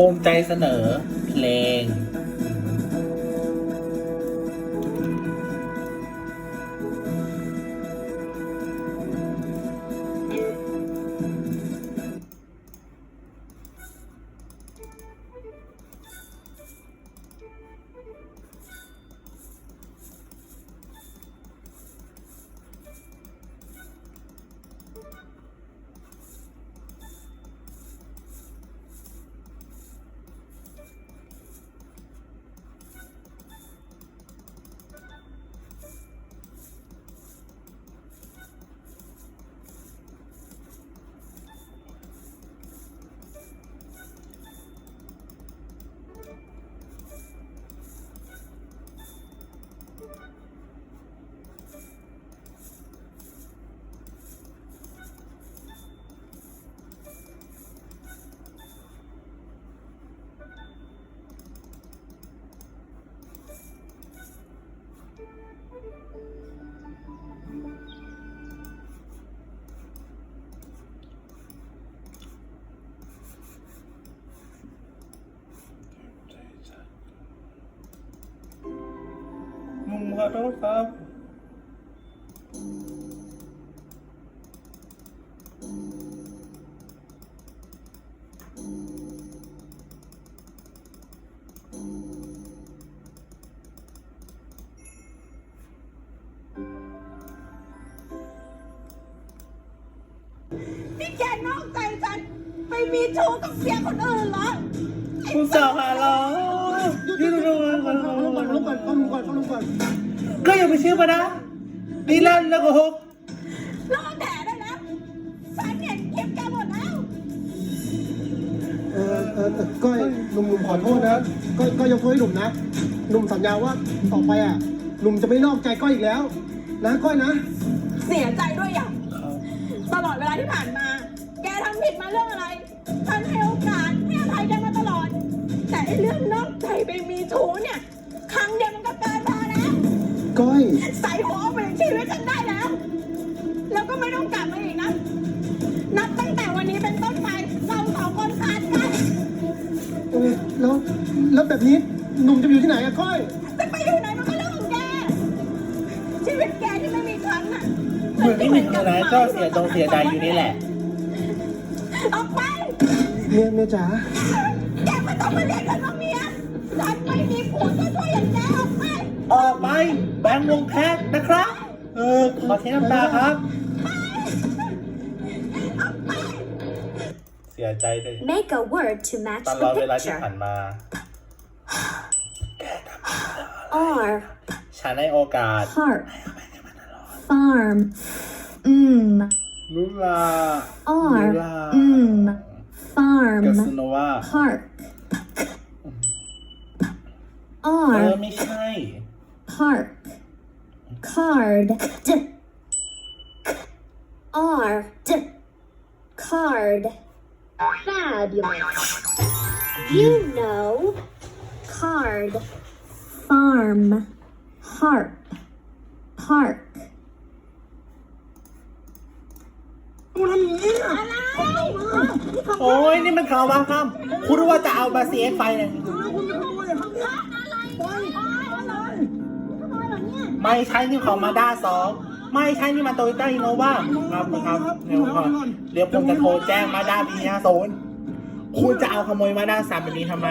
ภูมิใจเสนอเพลง มุมขอโทษครับนี่ แกนอกใจฉัน ไปมีชู้กับเสียคนอื่นเหรอคุณสาวหาเรายืนดูก่อนเขาลงก่อนลงก่อนเขาลงก่อนเขาลงก่อนก็อย่าไปเชื่อมันนะนี่ลั่นแล้วก็ฮกรอแดดได้แล้วฉันเห็นคลิปแกหมดแล้วเออเออเออก้อยหนุ่มหนุ่มขอโทษนะก้อยก้อยยกโทษให้หนุ่มนะหนุ่มสัญญาว่าต่อไปอะหนุ่มจะไม่นอกใจก้อยอีกแล้ว นะก้อยนะ เสียใจด้วยอย่างตลอดเวลาที่ผ่านมาแกทำ ผิดมาเรื่องอะไรฉันให้โอกาสให้อภัยแกมาตลอด แต่ไอ้เรื่องนอกใจไปมีชู้เนี่ย ครั้งเดียวมันก็เกินพอแล้ว ก้อย ใส่หัวออกไปจากชีวิตฉันได้แล้ว แล้วก็ไม่ต้องกลับมาอีกนะ นับตั้งแต่วันนี้เป็นต้นไปเราสองคนขาดกันเออแล้วแล้วแบบนี้หนุ่มจะไปอยู่ที่ไหนอะก้อย จะไปอยู่ไหนมันก็เรื่องของแก ชีวิตแกที่ไม่มีครั้งน่ะเหมือนที่หนึ่งเลยนะก็เสียตรงเสียใจอยู่นี่แหละ ออกไปเมียเมียจ๋าแกไม่ต้องมาเรียกฉันว่าเมียฉันไม่มีผัวจะช่วยอย่างแกออกไปออกไปแบงค์วงแคสนะครับ เออ ขอเทน้ำตาครับ เสียใจเลย Make a word to match ตลอด the เวลาที่ผ่าน picture. มา R, ฉันให้โอกาส park, farm, mm, ลุลา R, ลุลา mm, กัส farm, โนวา park. เออ R, ไม่ใช่ park, card, d, R, d, card. Fabulous. You know, card, farm, harp, park. โอ้ยนี่มันข่าวบางคำคุณรู้ว่าจะเอามาเสียไฟเนี่ยไม่ใช่นี่ของมาด้าสองไม่ใช่นี่มันโตโยต้าอินโนวาครับครับเดี๋ยวก่อนเดี๋ยวผมจะโทรแจ้งมาด้าบีห้าศูนย์คุณจะเอาขโมยมาด้าสามแบบนี้ทำไม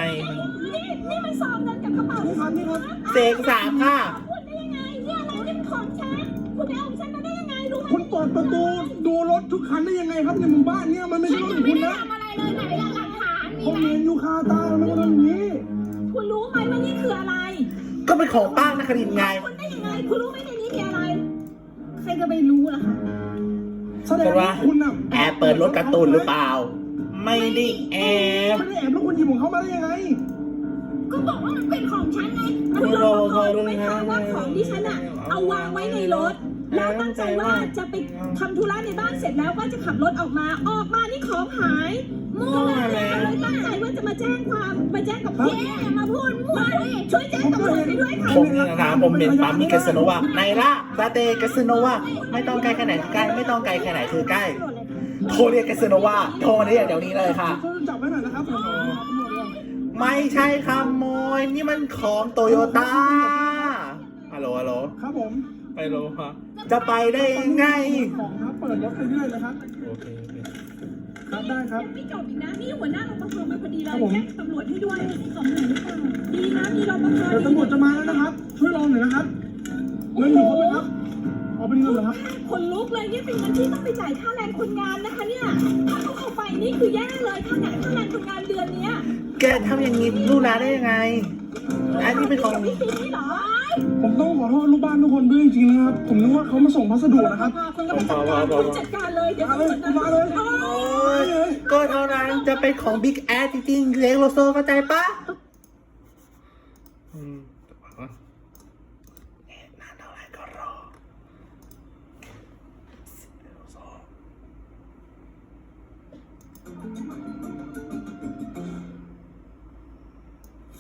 นี่นี่มันซองเงินกับกระเป๋าฉันนี่ครับเสกสามค่ะคุณได้ยังไงเนี่ยอะไรนี่มันของฉันคุณไปเอา คุณเปิดประตูดูรถทุกคันได้ยังไงครับในหมู่บ้านเนี่ยมันไม่ใช่รถของไม่คุณได้นะทำอะไรเลยไหนล่ะหลักฐานมีผมไหมเห็นอยู่คาตามันก็ทำอย่างนี้ คุณรู้ไหมว่านี่คืออะไร ก็เป็นของป้านะคดินไง คุณได้ยังไง คุณรู้ไหมในนี้มีอะไร ใครจะไปรู้ล่ะคะ แสดงเป็นว่าว่าคุณน่ะแอบเปิดรถการ์ตูนหรือเปล่า ไม่ได้แอบ ไม่ได้แอบแล้วคุณหยิบของเขามาได้ยังไง ก็บอกว่ามันเป็นของฉันไงคุณคุณรรออคอยรู้ไหมคะว่าของที่ฉันอะเอาวางไว้ในรถ แล้วตั้งใจว่าจะไปทำธุระในบ้านเสร็จแล้วก็จะขับรถออกมา ออกมานี่ของหายมั่วเลยเลยตั้งใจว่าจะมาแจ้งความมาแจ้งกับพี่อย่ามาพูดมั่วดิช่วยแจ้งตำรวจไปด้วยค่ะผมนี่นะครับผมเป็นปั๊มมีกาสโนวาไนล่าซาเตกาสโนวาไม่ต้องไกลแค่ไหนคือใกล้ไม่ต้องไกลแค่ไหนคือใกล้โทรเรียกกาสโนวาโทรเรียกเดี๋ยวนี้เลยค่ะช่วยจับไว้หน่อยนะครับผมไม่ใช่ขโมยนี่มันของโตโยต้าฮัลโหลฮัลโหลครับผม ไปโลฮะจะไปได้ยังไง ของครับเปิดรถไปเรื่อยเลยครับโอเคโอเคครับได้ครับยังไม่จบอีกนะนี่หัวหน้ารปภมาพอดีเลครัยบผมแจ้งตำรวจให้ด้วยสองหน่วยหรือเปล่าดีนะมีรปภเดี๋ยวตำรวจจะมาแล้วนะครับ ช่วยรอหน่อยนะครับเงินอยู่ครบไหมครับ เอาเป็นเงินเหรอครับคนลุกเลยเนี่ยเป็นเงินที่ต้องไปจ่ายค่าแรงคนงานนะคะเนี่ย ถ้าเขาเอาไปนี่คือแย่เลยค่าแรงค่าแรงคนงานเดือนเนี้ยแกทำอย่างนี้ลูกน้าได้ยังไง อันนี้เป็นของ พี่ซีนี่เหรอ ผมต้องขอโทษลูกบ้านทุกคนด้วยจริงๆนะครับ ผมนึกว่าเขามาส่งพัสดุนะครับคุณก็ไปจัดการคุณจัดการเลยเดี๋ยวมาเลยจัดการมาเลยโอ้โอ้ยก็เท่านั้นจะเป็นของ Big Ass จริงๆเล็กโลโซเข้าใจปะอืมเอ๊ะนานเท่าไหร่ก็รอ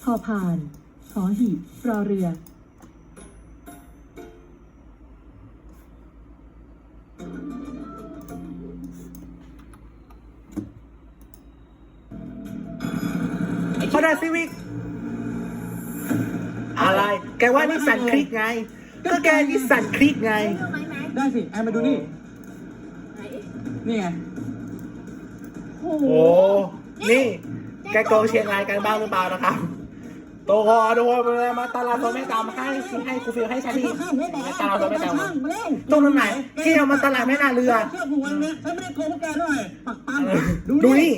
พอผ่านหอหีบรอเรือ ด้าซีวิก อะไร แกว่านิสสันคลิกไง ก็แกนิสสันคลิกไง ได้สิแอนมาดูนี่นี่ไงโอ้นี่ แกโกงเชียงรายกันบ้างหรือเปล่านะครับโตคอโดนมาตลาดโซไม่ตามให้ให้ครูฟิลให้ชาลีตลาดโซไม่ตามตรงไหน ที่เอามาตลาดแม่นาเรือ เชื่อผมวันนี้ฉันไม่ได้โกงพวกแกด้วยปักปั๊มดูนี่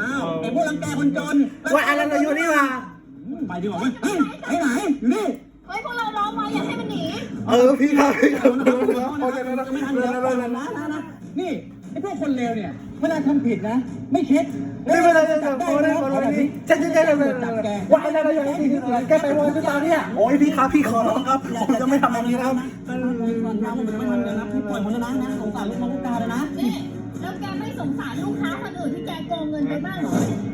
อ้าวไอ้พวกรังแกคนจนว่าอะไรเราอยู่นี่ล่ะไปดีกว่าไหมเฮ้ยไปไหนอยู่นี่เฮ้ยพวกเราร้องมาอย่าให้มันหนีเออพี่ครับพี่ครับไม่ทันแล้วนะนะนะนี่ไอ้พวกคนเลวเนี่ยเวลาทำผิดนะ ไม่คิดไม่เป็นไรจะจับตัวได้คนนี้ฉันจะได้เลยว่าอะไรเราอยู่นี่แกไปวนที่ตาเนี่ยโอ้ยพี่ครับพี่ขอร้องครับผมจะไม่ทำแบบนี้แล้วก่อนนะผมไม่ทำเลยนะพี่ปล่อยผมนะนะสงสารลูกน้องลูกกาเลยนะนี่ แล้วแกไม่สงสารลูกค้าคนอื่นที่แกโกงเงินไปบ้างเหรอ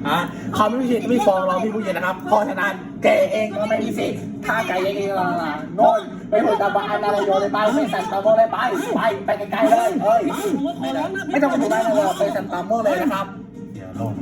ฮะเขาไม่มีสิทธิ์ไม่ฟ้องเราพี่ผู้เย็นนะครับเพราะฉะนั้นแกเองก็ไม่มีสิทธิ์ถ้าแกเองก็โน่นไปหัวตาบ้านอะไรโยนเลยไปไม่สันตามโมเลยไปไปไปไกลๆเลยเฮ้ยไม่ต้องไปดูได้เลยไปสันตามโมเลยนะครับเดี๋ยวลง